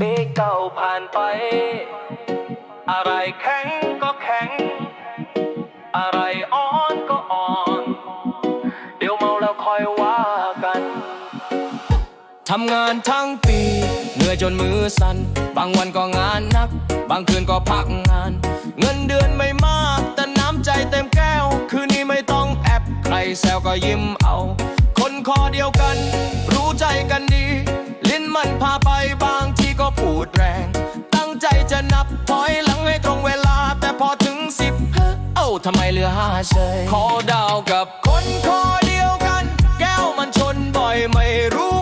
ปีเก่าผ่านไป อะไรแข็งก็แข็ง อะไรอ่อนก็อ่อน เดี๋ยวเมาแล้วคอยว่ากัน ทำงานทั้งปี เหนื่อยจนมือสั่น บางวันก็งานหนัก บางคืนก็พักงาน เงินเดือนไม่มาก แต่น้ำใจเต็มแก้ว คืนนี้ไม่ต้องแอบใครแซวก็ยิ้มเอา คนคอเดียวกัน รู้ใจกันดี ลิ้นมันพาไปบางที ก็พูดแรง ตั้งใจจะนับถอยหลังให้ตรงเวลา แต่พอถึงสิบเอ้าทำไมเหลือห้าเฉยขอดาวกับคนคอเดียวกัน แก้วมันชนบ่อยไม่รู้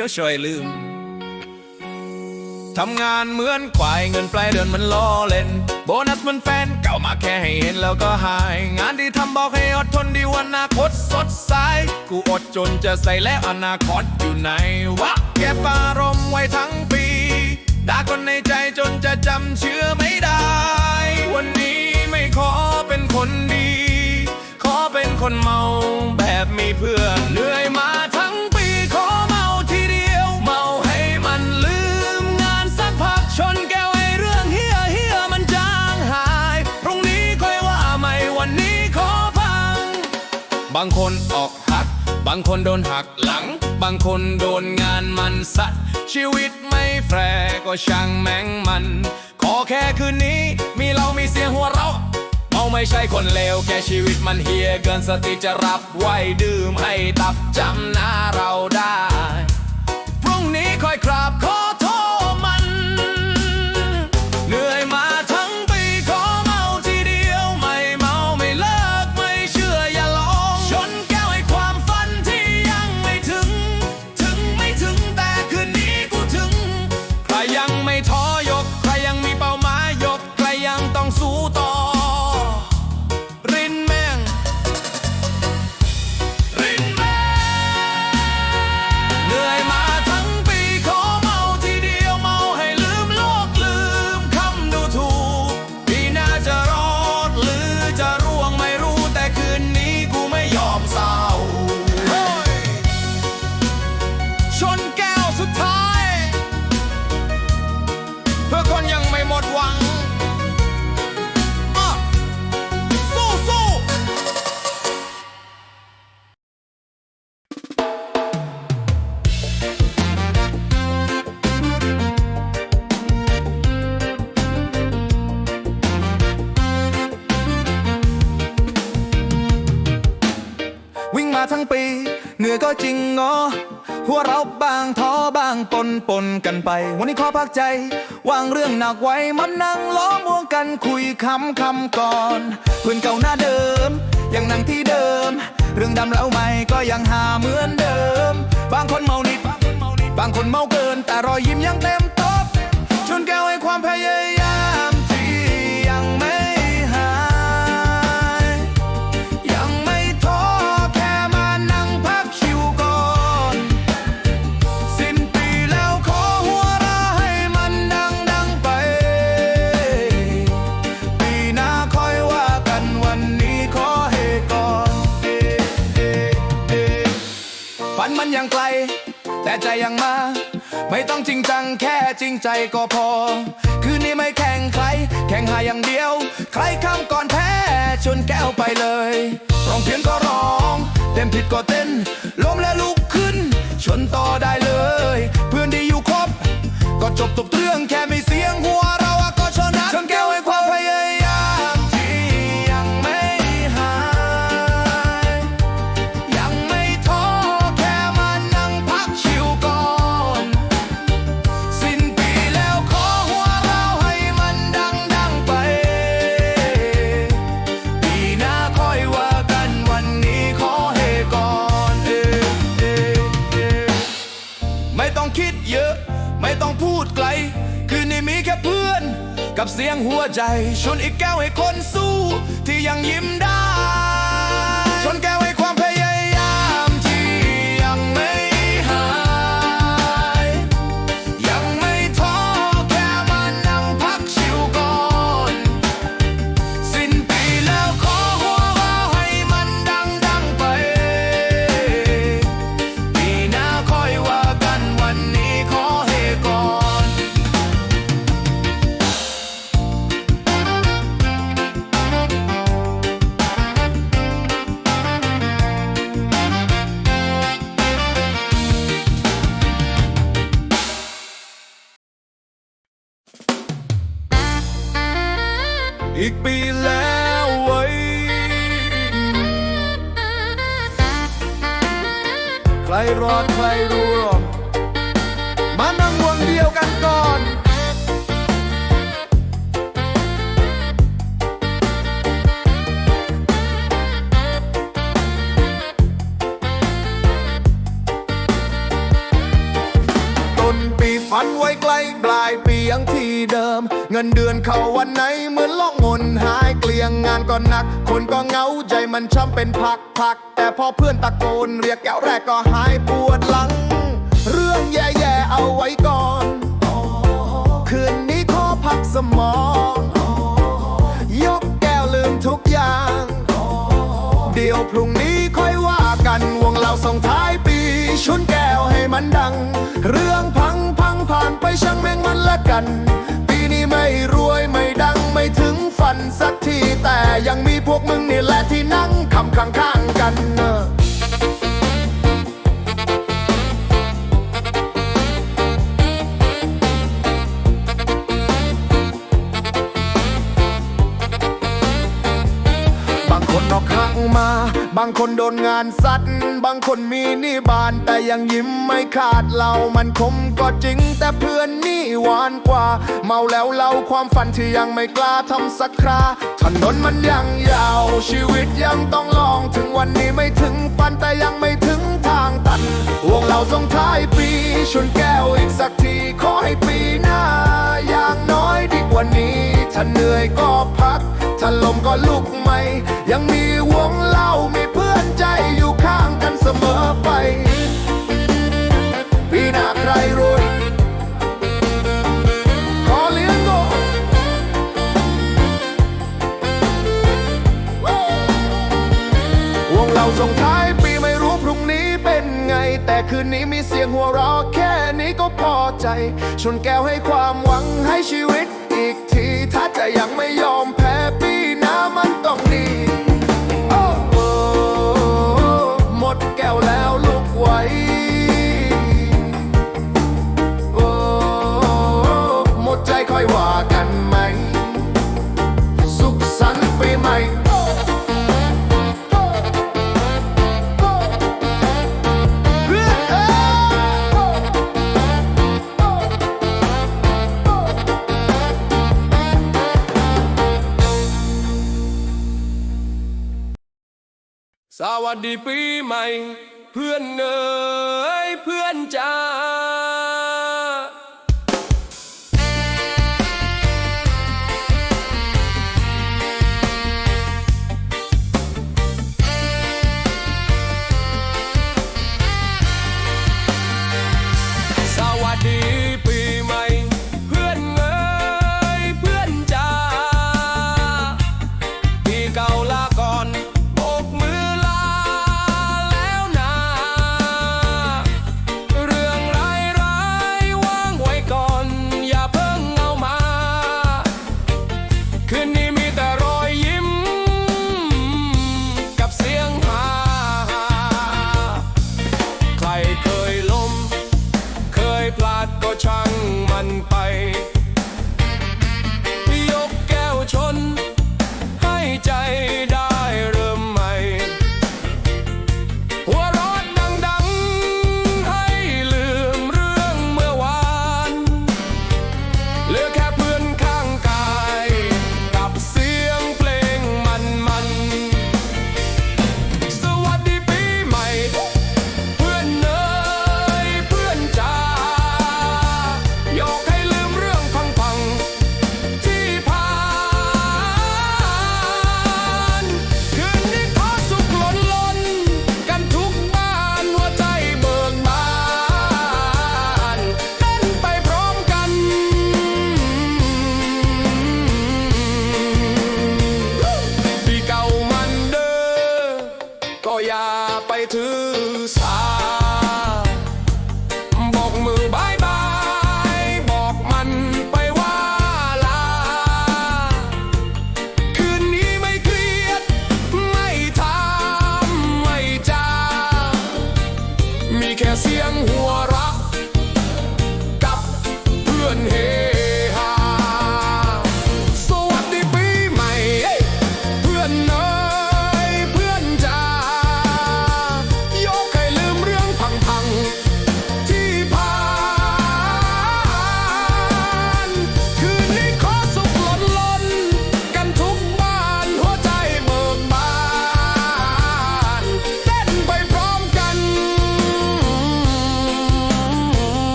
ดี๋ยวช่วยลืม ทำงานเหมือนควายเงินปลายเดือนมันล้อเล่น โบนัสมันแฟนเก่ามาแค่ให้เห็นแล้วก็หาย งานที่ทำบอกให้อดทนดีวันอนาคตสดใส กูอดจนจะใส่แล้วอนาคตอยู่ไหนวะเก็บอารมณ์ไว้ทั้งปีด่าคนในใจจนจะจำเชื่อไม่ได้ วันนี้ไม่ขอเป็นคนดี ขอเป็นคนเมาแบบมีเพื่อนเหนื่อยมา ชนแก้วให้เรื่องเฮียเฮียมันจางหายพรุ่งนี้ค่อยว่าใหม่วันนี้ขอพัง บางคนออกหัก บางคนโดนหักหลัง บางคนโดนงานมันสัตว์ชีวิตไม่แฟร์ก็ช่างแม่งมัน ขอแค่คืนนี้มีเรามีเสียงหัวเราะเมาไม่ใช่คนเลวแค่ชีวิตมันเฮียเกินสติจะรับไว้ดื่มให้ตับจำหน้าเราได้ พรุ่งนี้ค่อยกราบขอ ก็จริงงอหัวเราบางท้อบางปนปนกันไป วันนี้ขอพักใจ วางเรื่องหนักไว้มันนั่งล้อมวงกันคุยคำคำก่อนเพื่อนเก่าหน้าเดิม ยังนั่งที่เดิม เรื่องดำแล้วใหม่ก็ยังหาเหมือนเดิม บางคนเมานิด บางคนเมาเกิน แต่รอยยิ้มยังเต็มโต๊ะชนแก้วให้ความพยายาม ต้องจริงจังแค่จริงใจก็พอ คืนนี้ไม่แข่งใคร แข่งหาอย่างเดียว ใครข้ามก่อนแพ้ชนแก้วไปเลยร้องเพียงก็ร้องเต้นผิดก็เต้นล้มและลุกขึ้น ชนต่อได้เลย เพื่อนที่อยู่ครบ ก็จบตบเรื่องแค่มีเสียงหัว กับเสียงหัวใจชนอีกแก้วให้คนสู้ที่ยังยิ้มได้ รรอดใครรู้หรอกมานั่งวงเดียวกันก่อน ต้นปีฝันไว้ไกลปลายปียังที่เดิม เงินเดือนเข้าวันไหน เงาใจมันช้ำเป็นพักพัก แต่พอเพื่อนตะโกน เรียกแก้วแรกก็หายปวดหลัง เรื่องแย่ๆเอาไว้ก่อน คืนนี้ขอพักสมอง ยกแก้วลืมทุกอย่าง เดี๋ยวพรุ่งนี้ค่อยว่ากันวงเราส่งท้ายปี ชุนแก้วให้มันดัง เรื่องพังพังผ่านไปช่างแม่งมันละกัน ปีนี้ไม่รวย ไม่ถึงฝันสักที แต่ยังมีพวกมึงนี่แหละที่นั่งคำข้างๆกันเนอะบางคนนอกข้างมา บางคนโดนงานซัดบางคนมีหนี้บาน แต่ยังยิ้มไม่ขาดเรามันคมก็จริง แต่เพื่อนนี่หวานกว่า เมาแล้วเล่าความฝันที่ยังไม่กล้าทำสักคราถนนมันยังยาว ชีวิตยังต้องลองถึงวันนี้ไม่ถึงฝันแต่ยังไม่ถึงทางตันวงเราส่งท้ายปีชวนแก้วอีกสักทีขอให้ปีหน้า อย่างน้อยดีกว่านี้ถ้าเหนื่อยก็พัก ถ้าลมก็ลุกใหม่ ยังมีวงเล่ามีเพื่อนใจอยู่ข้างกันเสมอไปปีหน้าใครรวยขอเลี้ยงก่วงเราส่งท้ายปีไม่รู้พรุ่งนี้เป็นไง แต่คืนนี้มีเสียงหัวเราะแค่นี้ก็พอใจ ชนแก้วให้ความหวังให้ชีวิตอีกที ถ้าจะยังไม่ยอม วัสดีปีใหม่ เพื่อนเอ๋ยเพื่อนจ้า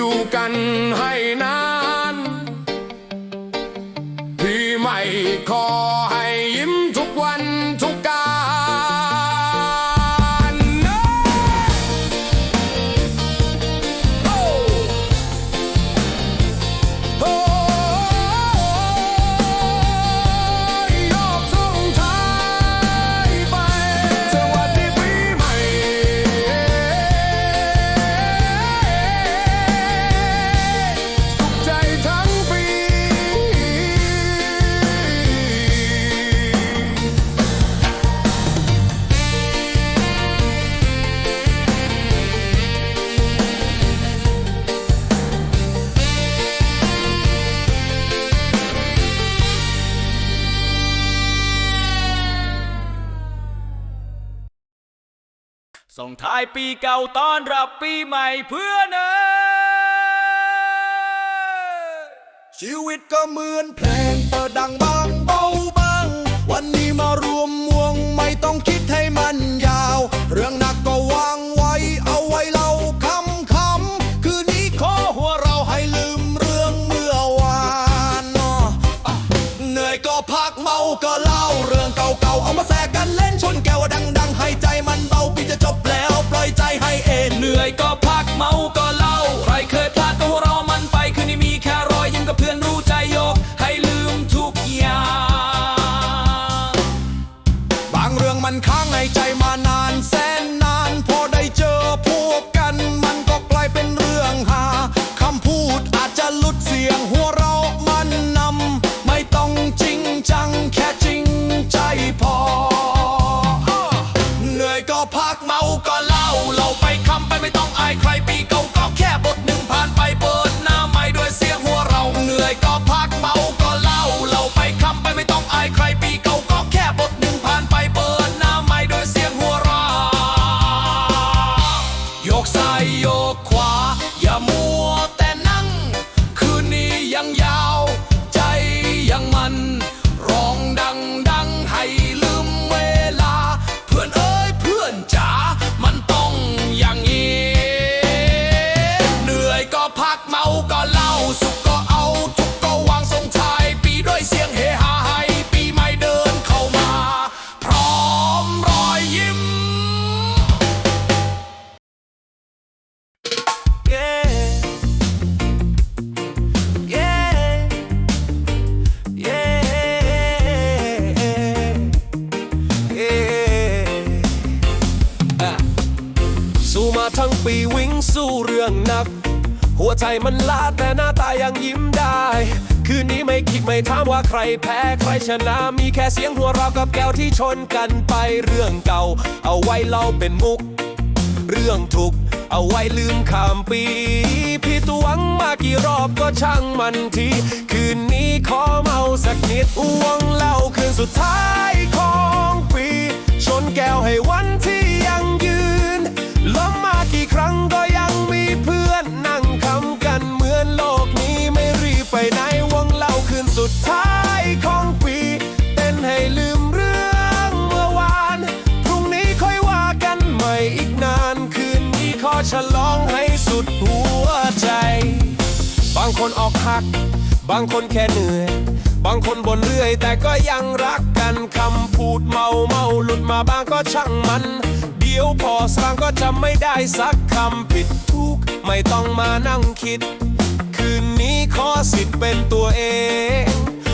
อยู่กันให้นาน พี่ไม่ขอ ส่งท้ายปีเก่าต้อนรับปีใหม่เพื่อนะชีวิตก็เหมือนเพลงเปิดดังบางเบาบาง วันนี้มารวมวงไม่ต้องคิดให้มัน ในใจมานานแสนนาน พอได้เจอพวกกัน มันก็กลายเป็นเรื่องหาคำพูดอาจจะลุดเสียงหัวเราะมันนำไม่ต้องจริงจังแค่จริงใจพอ เหนื่อยก็พักเมาก็เล่าเราไปคำไปไม่ต้องอายใครปีก่ ใครแพ้ใครชนะ มีแค่เสียงหัวเราะกับแก้วที่ชนกันไปเรื่องเก่า เอาไว้เล่าเป็นมุก เรื่องทุกเอาไว้ลืมข้ามปีผิดหวังมากี่รอบก็ช่างมันที คืนนี้ขอเมาสักนิดวงเล่าคืนสุดท้ายของปี ชนแก้วให้วันที่ยังยืนล้มมากี่ครั้งก็ยังมีเพื่อนนั่งคำกันเหมือนโลกนี้ไม่รีบไปไหน ท้ายของปี เต้นให้ลืมเรื่องเมื่อวาน พรุ่งนี้ค่อยว่ากันใหม่อีกนาน คืนนี้ขอฉลองให้สุดหัวใจ บางคนออกหัก บางคนแค่เหนื่อย บางคนบ่นเรื่อย แต่ก็ยังรักกันคำพูดเมาเมาหลุดมาบ้างก็ช่างมันเดี๋ยวพอสร้างก็จำไม่ได้สักคำผิดทุกไม่ต้องมานั่งคิด คืนนี้ขอสิทธิ์เป็นตัวเอง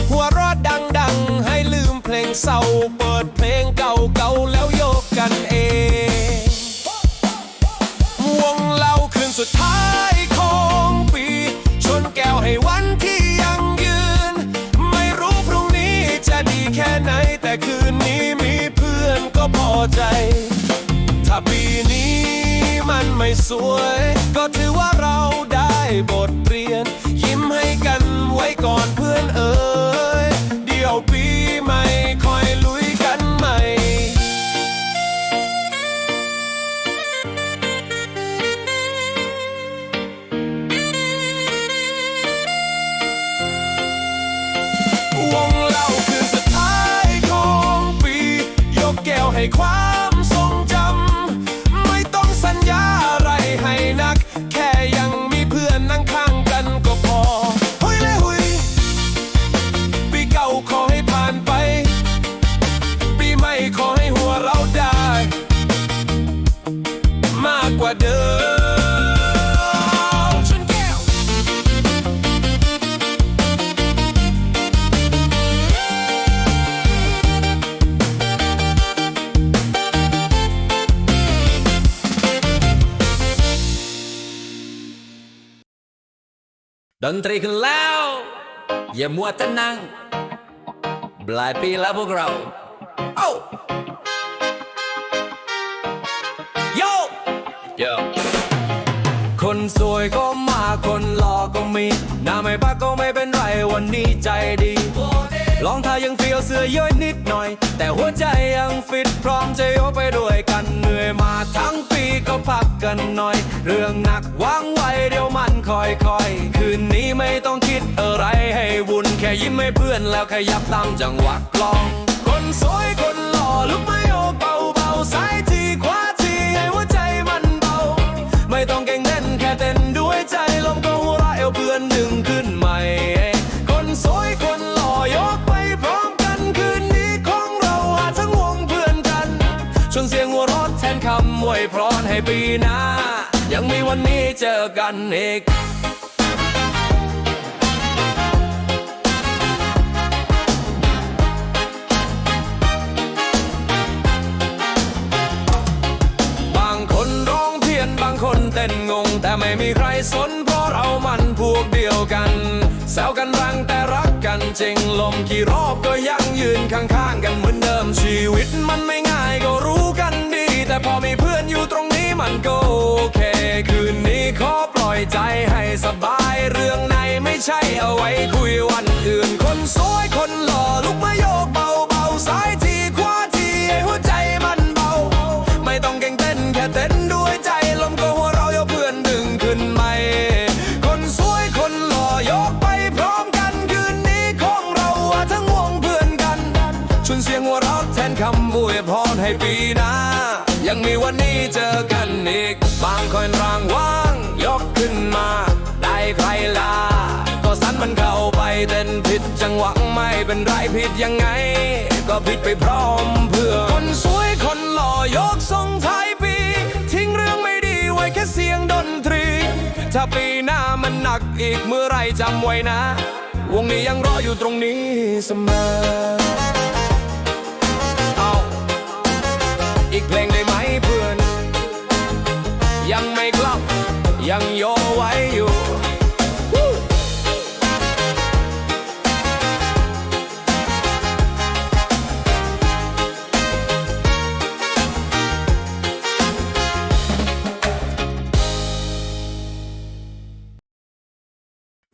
หัวรอดดังๆให้ลืมเพลงเศร้า เปิดเพลงเก่าๆแล้วโยกกันเองวงเล่าคืนสุดท้ายของปี ชนแก้วให้วันที่ยังยืน ไม่รู้พรุ่งนี้จะดีแค่ไหน แต่คืนนี้มีเพื่อนก็พอใจ ถ้าปีนี้มันไม่สวย ก็ถือว่าเราได้บทเรียน ยิ้มให้กันไว้ก่อนเพื่อนเอ๋ย ม่คอ ดนตรีขึ้นแล้ว อย่ามัวแต่นั่งปลายปีแล้วพวกเราเอ้โยโยคนสวยก็มาคนหล่อก็มีหน้าไม่ปักก็ไม่เป็นไรวันนี้ใจดีรองทายังเฟียวเสื้อเยอะนิดหน่อย แต่หัวใจยังฟิตพร้อมจะยกไปด้วย ยมาทั้งปีก็พักกันหน่อย เรื่องหนักวางไว้เดี๋ยวมันค่อยคืนนี้ไม่ต้องคิดอะไรให้วุ่น แค่ยิ้มให้เพื่อนแล้วขยับตามจังหวะกลอง คนสวยคนหล่อลุกไม่โยเบาๆซ้ายทีขวาทีให้หัวใจมันเบา ไม่ต้องเก่งเต้นแค่เต้นด้วยใจลมก็หัว คำอวยพรให้ปีหน้า ยังมีวันนี้เจอกันอีกบางคนร้องเพียนบางคนเต้นงงแต่ไม่มีใครสนเพราะเรามันพวกเดียวกันแซวกันรังแต่รักกันจริงลมกี่รอบก็ยังยืนข้างๆกันเหมือนเดิมชีวิตมันไม่ง่ายก็รู้กันดี แต่พอมีเพื่ อนอยู่ตรงนี้มันก็โอเค คืนนี้ขอปล่อยใจให้สบายเรื่องไหนไม่ใช่เอาไว้คุยวันอื่น คนสวยคนหล่อลุกมาโยกเบาๆซ้ายทีขวาทีให้หัวใจมันเบา ไม่ต้องเก่งเต้นแค่เต้นด้วยใจลมก็หัวเราะยเพื่อนดึงขึ้นใหม่คนสวยคนหล่อยกไปพร้อมกันคืนนี้ของเราทั้งวงเพื่อนกันชวนเสียงหัวเราะแทนคำอวยพรให้ปีหน้า ยังมีวันนี้เจอกันอีก บางคนรางว่าง ยกขึ้นมา ได้ใครลา ก็สันมันเข้าไปเต้นผิดจังหวะไม่เป็นไรผิดยังไง ก็ผิดไปพร้อมเพื่อนคนสวยคนหล่อยกส่งท้ายปี ทิ้งเรื่องไม่ดีไว้แค่เสียงดนตรี ถ้าปีหน้ามันหนักอีกเมื่อไรจำไว้นะ วงนี้ยังรออยู่ตรงนี้เสมอ อีกเพลงได้ไหมเพื่อน ยังไม่กลับ ยังโยไว้อยู่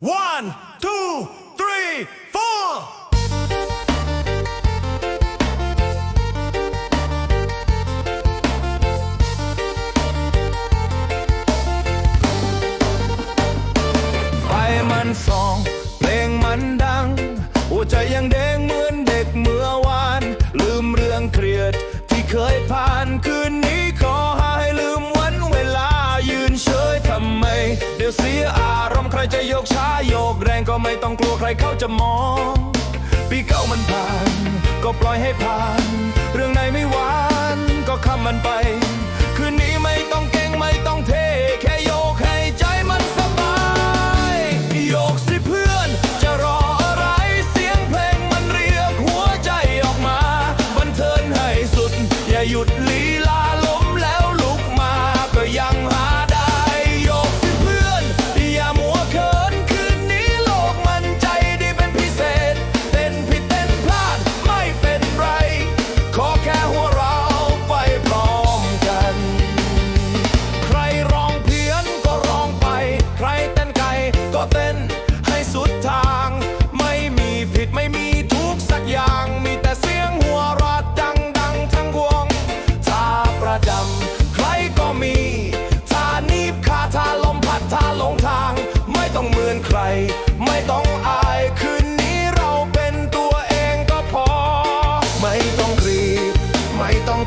One, two, three, four. ต้องกลัวใครเขาจะมอง ปีเก่ามันผ่าน ก็ปล่อยให้ผ่าน เรื่องไหนไม่หวาน ก็คำมันไป คืนนี้ไม่ต้องเก่งไม่ต้องเท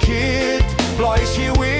คิด ปล่อยชีวิต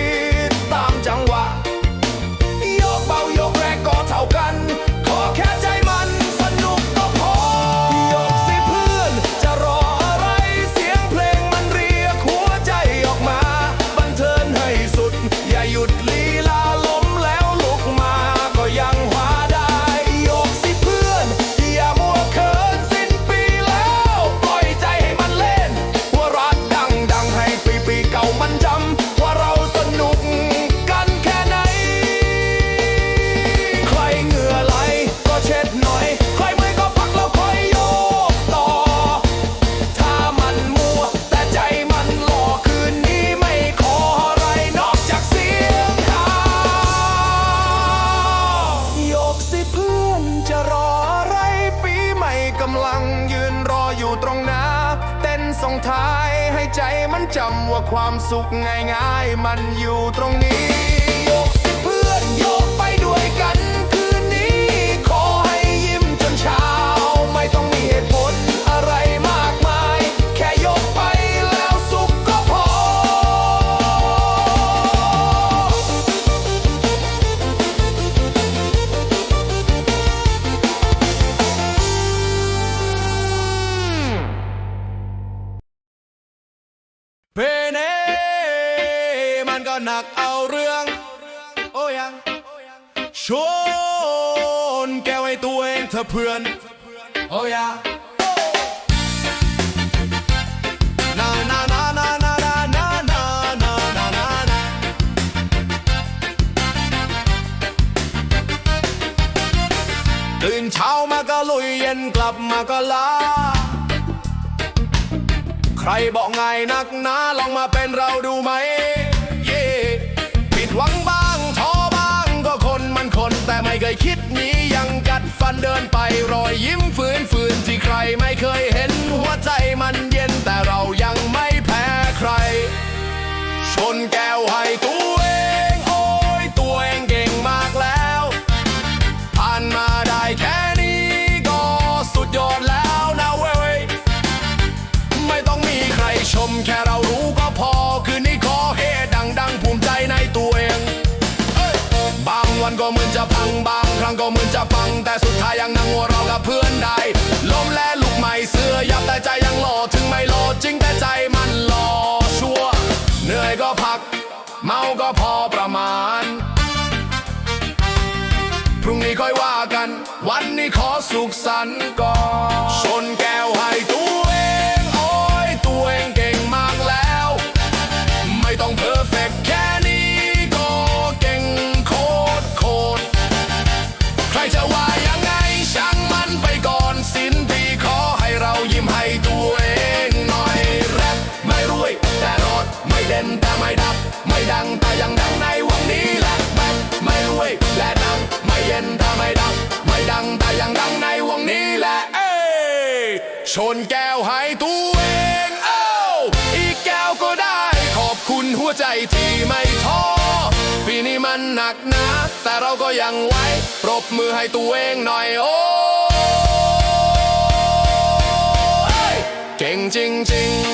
จำว่าความสุขง่ายๆ มันอยู่ตรงนี้ ตื่นเช้ามาก็ลุยเย็นกลับมาก็ลา ใครบอกไงนักหนาลองมาเป็นเราดูไหม ยังกัดฟันเดินไปรอยยิ้มฝืนฝืนที่ใครไม่เคยเห็น หัวใจมันเย็นแต่เรายังไม่แพ้ใคร ชนแก้วให้ตัวเอง โอ้ยตัวเองเก่งมากแล้ว ผ่านมาได้แค่นี้ก็สุดยอดแล้วนะเว้ย ไม่ต้องมีใครชมแค่เรารู้ก็พอคืนนี้ขอเฮดังดังภูมิใจในตัวเองเอบางวันก็เหมือนจะพังบาง รั้งก็เหมือนจะปัง แต่สุดท้ายยังนั่งหัวเรากับเพื่อนได้ ล้มและลุกใหม่เสื้อยับแต่ใจยังหล่อถึงไม่หล่อจริงแต่ใจมันหล่อชัวร์เหนื่อยก็พัก เมาก็พอประมาณ พรุ่งนี้ค่อยว่ากัน วันนี้ขอสุขสันต์ก่อนชนแก้วให้ตัว ชนแก้วให้ตัวเองเอ้าอีกแก้วก็ได้ ขอบคุณหัวใจที่ไม่ท้อปีนี้มันหนักนะ แต่เราก็ยังไหวปรบมือให้ตัวเองหน่อยโอ้เฮ้ยเก่งจริงๆ